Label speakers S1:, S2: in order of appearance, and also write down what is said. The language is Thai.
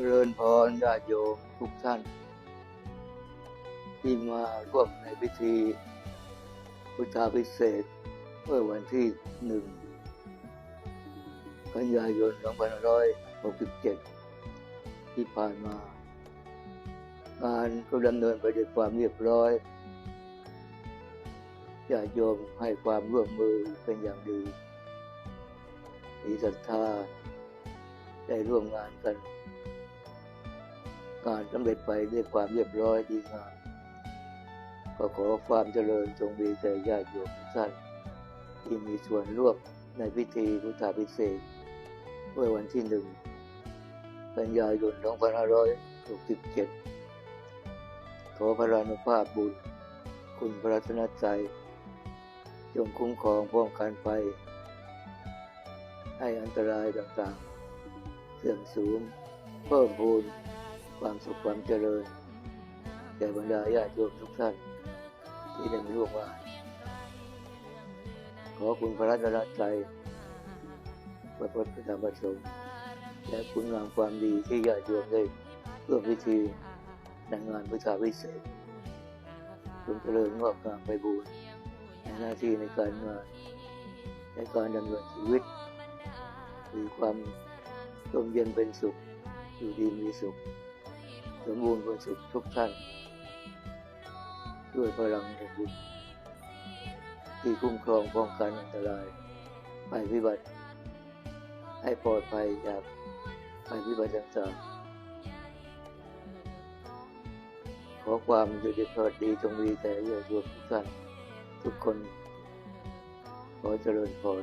S1: เริญพรญาติโยมทุกท่าน ที่มาร่วมในพิธี พุทธาพิเศษเมื่อวันที่หนึ่งกันยายน2567 ที่ผ่านมา งานก็ดำเนินไปด้วยความเรียบร้อยญาติโยมให้ความร่วมมือเป็นอย่างดี มีศรัทธาได้ร่วมงานกัน งานสำเร็จไปด้วยความเรียบร้อยดีงามก็ขอความเจริญจงมีแก่ญาติโยมทุกท่านที่มีส่วนร่วมในพิธีพุทธาพิเศษเมื่อวันที่หนึ่งกันยายน2567 ขอพระรานุภาพบุญ คุณพระรัตนใจ จงคุ้มครองป้องกันไป ให้อันตรายต่างๆ เสื่อมสูญเพิ่มพูน ความสุขความเจริญแก่บรรดาญาติโยมทุกท่าน ที่ได้มาร่วมานขอคุณพระรัตนใจยพระพุทธธรรมประสงค์และคุณงามความดีที่ญาติโยมได้ร่วมพิธีในงานพุทธาพิเศษจงเจริญงอกงามไปบูรณ์ในหน้าที่ในการงานในการดำเนินชีวิตมีความร่มเย็นเป็นสุข อยู่ดีมีสุข สมบูรณ์เป็นสุขทุกท่านด้วยพลังแห่งบุญที่คุ้มครองป้องกันอันตรายภัยพิบัติ ให้ปลอดภัยจากภัยพิบัติต่างๆขอความอยู่ดีสวัสดีจงมีแต่าติโยมทุกท่านทุกคน ขอเจริญพร